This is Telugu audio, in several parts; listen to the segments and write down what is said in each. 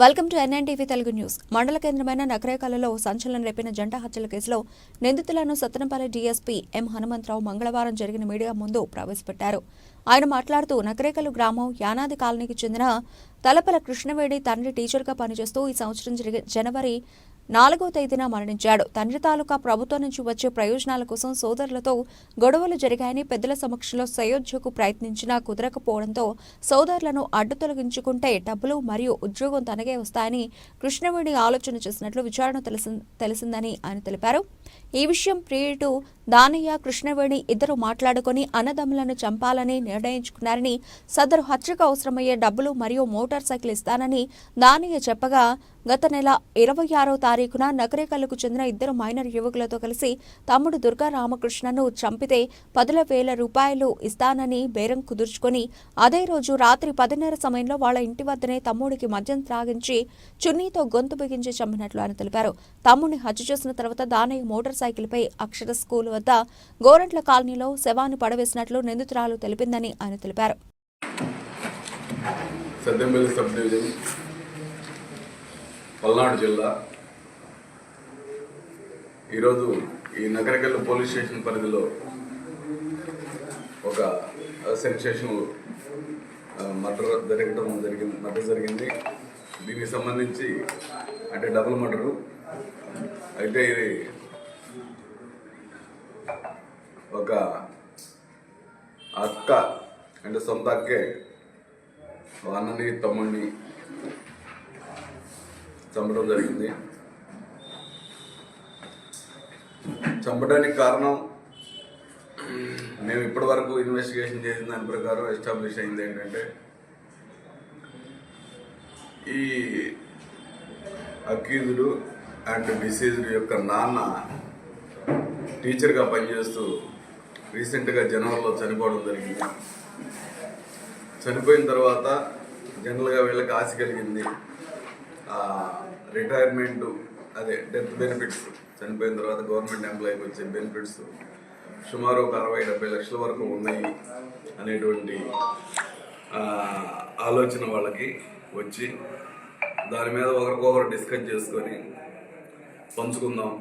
welcome to NNTV Telugu news. మండల కేంద్రమైన నగరేకాలలో సంచలనం రేపిన జంట హత్యల కేసులో నిందితులను సత్తనపల్లి డీఎస్పీ ఎం హనుమంతరావు మంగళవారం జరిగిన మీడియా ముందు ప్రవేశపెట్టారు. ఆయన మాట్లాడుతూ నకరేకలు గ్రామం యానాది కాలనీకి చెందిన తలపల కృష్ణవేణి తండ్రి టీచర్గా పనిచేస్తూ ఈ సంవత్సరం జరిగే జనవరి నాలుగో తేదీన మరణించాడు. తండ్రి తాలూకా ప్రభుత్వం నుంచి వచ్చే ప్రయోజనాల కోసం సోదరులతో గొడవలు జరిగాయని పెద్దల సమక్షంలో సయోధ్యకు ప్రయత్నించినా కుదరకపోవడంతో సోదరులను అడ్డు తొలగించుకుంటే డబ్బులు మరియు ఉద్యోగం తనగే వస్తాయని కృష్ణవేణి ఆలోచన చేసినట్లు విచారణ తెలిసిందని ఆయన తెలిపారు. ఈ విషయం ప్రియుడు దానయ్య కృష్ణవేణి ఇద్దరు మాట్లాడుకొని అన్నదమ్ములను చంపాలని నిర్ణయించుకున్నారని సదరు హత్యకు అవసరమయ్యే డబ్బులు మరియు మోటార్ సైకిల్ ఇస్తానని దానయ్య చెప్పగా గత నెల ఇరవై ఆరో తారీఖున నగరేకల్లుకు చెందిన ఇద్దరు మైనర్ యువకులతో కలిసి తమ్ముడు దుర్గా రామకృష్ణను చంపితే పదుల వేల రూపాయలు ఇస్తానని బేరం కుదుర్చుకొని అదే రోజు రాత్రి పదిన్నర సమయంలో వాళ్ళ ఇంటి వద్దనే తమ్ముడికి మద్యం త్రాగించి చున్నీతో గొంతు బిగించి చంపినట్లు ఆయన తెలిపారు. తమ్ముడిని హత్య చేసిన తర్వాత దానయ్య మోటార్ సైకిల్పై అక్షర స్కూల్ వద్ద గోరంట్ల కాలనీలో శవాన్ని పడవేసినట్లు నిందితురాలు తెలిపిందని ఆయన తెలిపారు. పల్నాడు జిల్లా. ఈరోజు ఈ నగరకెళ్ళ పోలీస్ స్టేషన్ పరిధిలో ఒక సెన్సేషన్ మర్డర్ జరగడం జరిగింది మర్డర్ జరిగింది. దీనికి సంబంధించి అంటే డబుల్ మర్డరు. అయితే ఇది ఒక అక్క అంటే సొంత అక్కే అన్నని తమ్ముడిని చంపడం జరిగింది. చంపడానికి కారణం మేము ఇప్పటి వరకు ఇన్వెస్టిగేషన్ చేసిన దాని ప్రకారం ఎస్టాబ్లిష్ అయింది ఏంటంటే ఈ అక్యూజుడు అండ్ డిసీజ్డ్ యొక్క నాన్న టీచర్గా పనిచేస్తూ రీసెంట్గా జనవరిలో చనిపోవడం జరిగింది. చనిపోయిన తర్వాత జనరల్గా వీళ్ళకి ఆశ కలిగింది. రిటైర్మెంట్ అదే డెత్ బెనిఫిట్స్ చనిపోయిన తర్వాత గవర్నమెంట్ ఎంప్లాయీకి వచ్చే బెనిఫిట్స్ సుమారు ఒక అరవై డెబ్బై లక్షల వరకు ఉన్నాయి అనేటువంటి ఆలోచన వాళ్ళకి వచ్చి దాని మీద ఒకరికొకరు డిస్కస్ చేసుకొని పంచుకుందాం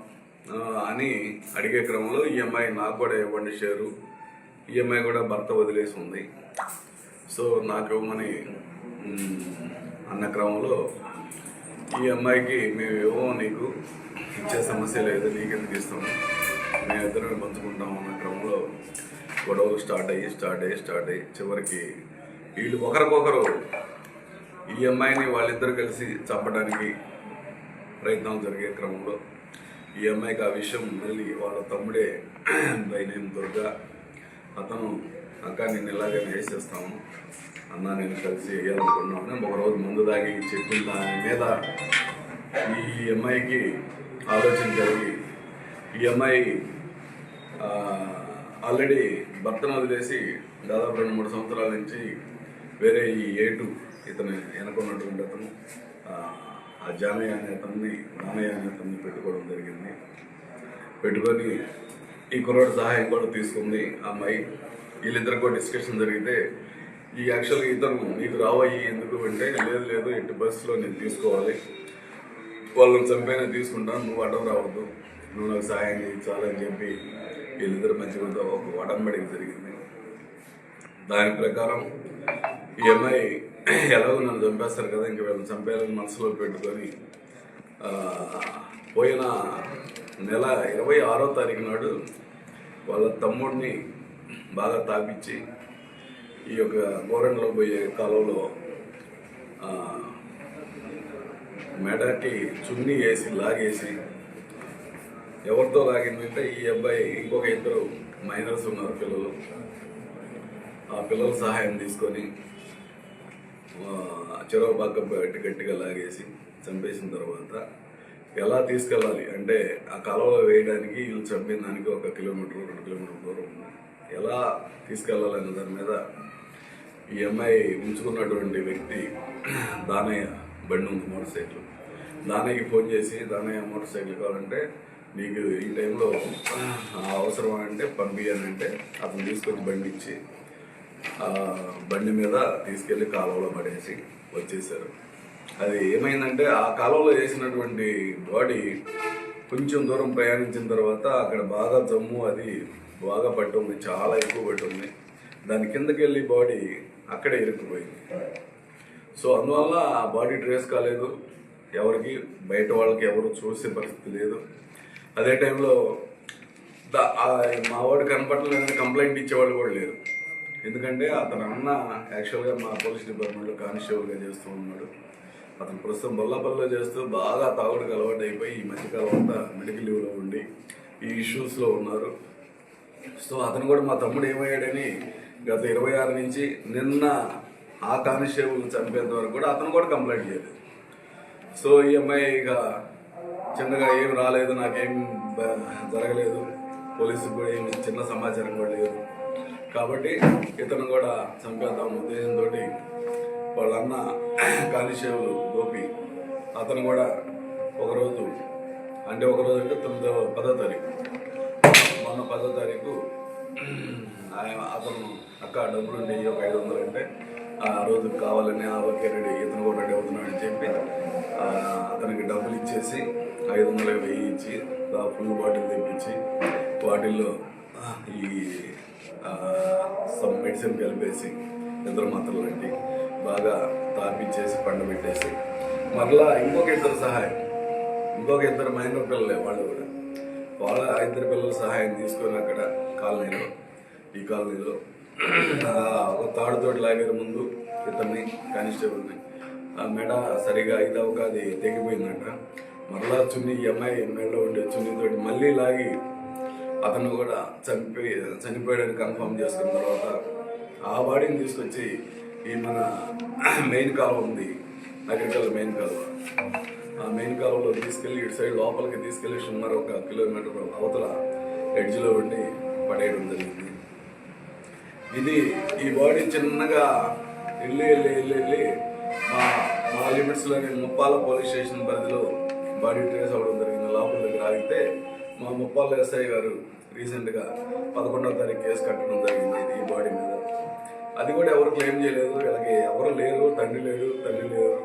అని అడిగే క్రమంలో ఈఎంఐ నాకు కూడా ఇవ్వండి షేరు. ఈఎంఐ కూడా భర్త వదిలేసి ఉంది. సో నాకు ఇవ్వమని అన్న క్రమంలో ఈ అమ్మాయికి మేము నీకు ఇచ్చే సమస్య లేదు నీకెందుకు ఇస్తాము? మేము ఇద్దరం పంచుకుంటాం అన్న క్రమంలో గొడవలు స్టార్ట్ అయ్యి స్టార్ట్ అయ్యి స్టార్ట్ అయ్యి చివరికి వీళ్ళు ఒకరికొకరు ఈ అమ్మాయిని వాళ్ళిద్దరు కలిసి చంపడానికి ప్రయత్నాలు జరిగే క్రమంలో ఈ అమ్మాయికి ఆ విషయం మళ్ళీ వాళ్ళ తమ్ముడే బైనేం దుర్గా. అతను అక్క నేను ఇలాగే వేసేస్తాము. అన్న నేను కలిసి వేయాలనుకున్నాను ఒక రోజు ముందు దాగి చెప్పిన దాని మీద ఈ అమ్మాయికి ఆలోచన జరిగి ఈ అమ్మాయి ఆల్రెడీ భర్తను వదిలేసి దాదాపు రెండు మూడు సంవత్సరాల నుంచి వేరే ఈ ఏటు ఇతను వెనుకున్నటువంటి అతను ఆ, ఆ జానయ్య అనే అతన్ని నానయ్య అనే అతన్ని పెట్టుకోవడం జరిగింది. పెట్టుకొని ఈ కుర్రాడు సహాయం కూడా తీసుకుంది ఆ అమ్మాయి వీళ్ళిద్దరు కూడా డిస్కషన్ జరిగితే ఈ యాక్చువల్గా ఇతను నీకు రావయ్యి ఎందుకు? అంటే లేదు లేదు ఎట్టి బస్సులో నేను తీసుకోవాలి. వాళ్ళని చంపైనా తీసుకుంటాను నువ్వు అడ్డం రావద్దు. నువ్వు నాకు సహాయం చేయించాలని చెప్పి వీళ్ళిద్దరు మంచిగా ఒక వడంబడికి జరిగింది. దాని ప్రకారం ఈ అమ్మాయి ఎలాగో నన్ను చంపేస్తారు కదా ఇంక వీళ్ళని చంపేయాలని మనసులో పెట్టుకొని పోయిన నెల ఇరవై ఆరో తారీఖు నాడు వాళ్ళ తమ్ముడిని బాగా తాపించి ఈ యొక్క గోరంలో పోయే కాలంలో మెడకి చున్నీ వేసి లాగేసి ఎవరితో లాగిందంటే ఈ అబ్బాయి ఇంకొక ఇద్దరు మైనర్స్ ఉన్నారు పిల్లలు. ఆ పిల్లల సహాయం తీసుకొని చెరవ పక్క గట్టి గట్టిగా లాగేసి చంపేసిన తర్వాత ఎలా తీసుకెళ్ళాలి అంటే ఆ కాలువలో వేయడానికి వీళ్ళు చంపిన దానికి ఒక కిలోమీటర్ రెండు కిలోమీటర్ దూరం ఉంది. ఎలా తీసుకెళ్ళాలనే దాని మీద ఈ అమ్మాయి ఉంచుకున్నటువంటి వ్యక్తి దానయ్య బండి ఉంది మోటార్ సైకిల్. దానయ్యకి ఫోన్ చేసి దానయ్య మోటార్ సైకిల్ కావాలంటే నీకు ఈ టైంలో అవసరం అంటే పంపించానంటే అతను తీసుకొని బండి ఇచ్చి ఆ బండి మీద తీసుకెళ్ళి కాలువలో పడేసి వచ్చేసారు అది ఏమైందంటే ఆ కాలువలో వేసినటువంటి బాడీ కొంచెం దూరం ప్రయాణించిన తర్వాత అక్కడ బాగా జమ్ము అది బాగా పట్టుంది చాలా ఎక్కువ పట్టుంది దాని కిందకి వెళ్ళి బాడీ అక్కడే ఇరుక్కుపోయింది. సో అందువల్ల ఆ బాడీ ట్రేస్ కాలేదు. ఎవరికి బయట వాళ్ళకి ఎవరు చూసే పరిస్థితి లేదు. అదే టైంలో మా వాడు కనపడలేదని కంప్లైంట్ ఇచ్చేవాళ్ళు కూడా లేరు. ఎందుకంటే అతను అన్న యాక్చువల్గా మా పోలీస్ డిపార్ట్మెంట్లో కానిస్టేబుల్గా చేస్తూ ఉన్నాడు. అతను ప్రస్తుతం బొల్లపల్లిలో చేస్తూ బాగా తాగుడుకు అలవాటు అయిపోయి ఈ మధ్యకాలం అంతా మెడికల్ లీవ్లో ఉండి ఈ ఇష్యూస్లో ఉన్నారు. సో అతను కూడా మా తమ్ముడు ఏమయ్యాడని గత ఇరవై ఆరు నుంచి నిన్న ఆ కానిస్టేబుల్ చనిపోయేంత వరకు కూడా అతను కూడా కంప్లైంట్ చేయలేదు. సో ఈ అమ్మాయి ఇక చిన్నగా ఏం రాలేదు నాకేం జరగలేదు. పోలీసుకు కూడా ఏమి చిన్న సమాచారం కూడా లేదు. కాబట్టి ఇతను కూడా చంపేద్దాం ఉద్దేశంతో వాళ్ళన్న కానిస్టేబుల్ గోపి అతను కూడా ఒకరోజు అంటే ఒకరోజు అంటే తొమ్మిదో పదో తారీఖు పదో తారీఖు ఆయన అతను అక్క డబ్బులు ఉండేవి ఒక ఐదు వందలు అంటే ఆ రోజు కావాలని ఆ రెడీ ఇతను కూడా రెడీ అవుతున్నాడని చెప్పి అతనికి డబ్బులు ఇచ్చేసి ఐదు వందలు వెయ్యి ఇచ్చి ఫుల్ బాటిల్ తెప్పించి వాటిల్లో ఈ సమ్ మెడిసిన్ కలిపేసి ఇద్దరు మాత్రలు పెట్టి బాగా తాపించేసి పండబెట్టేసి మరలా ఇంకొక ఇద్దరు సహాయం ఇంకొక ఇద్దరు మైనర్ పిల్లలే వాళ్ళు కూడా. వాళ్ళ ఇద్దరు పిల్లల సహాయం తీసుకొని అక్కడ కాలనీలో ఈ కాలనీలో ఒక తాడుతోటి లాగారు ముందు ఇతన్ని కానిస్టేబుల్ని. ఆ మెడ సరిగా ఇదవక అది తెగిపోయిందంట. మరలా చున్నీ ఈ అమ్మాయి మెడలో ఉండే చున్నీతోటి మళ్ళీ లాగి అతను కూడా చనిపోయి చనిపోయాడని కన్ఫర్మ్ చేసుకున్న తర్వాత ఆ బాడీని తీసుకొచ్చి ఈ మన మెయిన్ కాలువ ఉంది అగ్రికల్చర్ మెయిన్ కాలువ. మెయిన్ కాలంలో తీసుకెళ్ళి ఇటు సైడ్ లోపలికి తీసుకెళ్ళి సుమారు ఒక కిలోమీటర్ అవతల ఎడ్జ్లో ఉండి పడేయడం జరిగింది. ఇది ఈ బాడీ చిన్నగా వెళ్ళి వెళ్ళి వెళ్ళి వెళ్ళి మా మా లిమిట్స్లోని ముప్పాల పోలీస్ స్టేషన్ పరిధిలో బాడీ ట్రేస్ అవ్వడం జరిగింది. లోపల దగ్గర ఆగితే మా ముప్పాల ఎస్ఐ గారు రీసెంట్గా పదకొండవ తారీఖు కేసు కట్టడం జరిగింది ఈ బాడీ మీద. అది కూడా ఎవరు క్లెయిమ్ చేయలేదు. వీళ్ళకి ఎవరు లేరు తండ్రి లేరు తల్లి లేరు.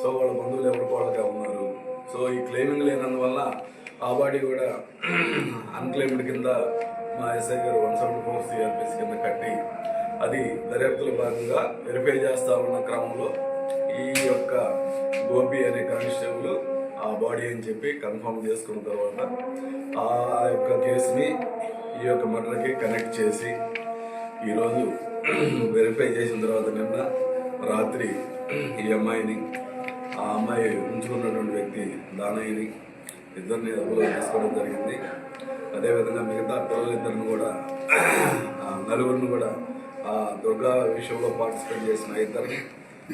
సో వాళ్ళ బంధువులు ఎవరికి వాళ్ళకే ఉన్నారు. సో ఈ క్లెయిమింగ్ లేనందువల్ల ఆ బాడీ కూడా అన్క్లెయిమ్డ్ కింద మా ఎస్ఐ గారు వన్ సెవెంటీ ఫోర్ సిఆర్పిఎస్ కింద కట్టి అది దర్యాప్తులో భాగంగా వెరిఫై చేస్తా ఉన్న క్రమంలో ఈ యొక్క గోపి అనే కానిస్టేబుల్ ఆ బాడీ అని చెప్పి కన్ఫర్మ్ చేసుకున్న తర్వాత ఆ యొక్క కేసుని ఈ యొక్క మర్డర్కి కనెక్ట్ చేసి ఈరోజు వెరిఫై చేసిన తర్వాత నిన్న రాత్రి ఈ అమ్మాయిని ఆ అమ్మాయి ఉంచుకున్నటువంటి వ్యక్తి దానయ్యని ఇద్దరిని అదుపులో తీసుకోవడం జరిగింది. అదేవిధంగా మిగతా పిల్లలిద్దరిని కూడా ఆ నలుగురిని కూడా ఆ దుర్గా విషయంలో పార్టిసిపేట్ చేసిన ఇద్దరిని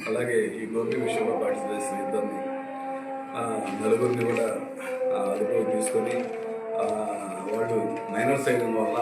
అలాగే ఈ గోపి విషయంలో పార్టిసిపేట్ చేసిన ఇద్దరిని నలుగురిని కూడా అదుపులోకి తీసుకొని వాళ్ళు మైనర్స్ అయిన వల్ల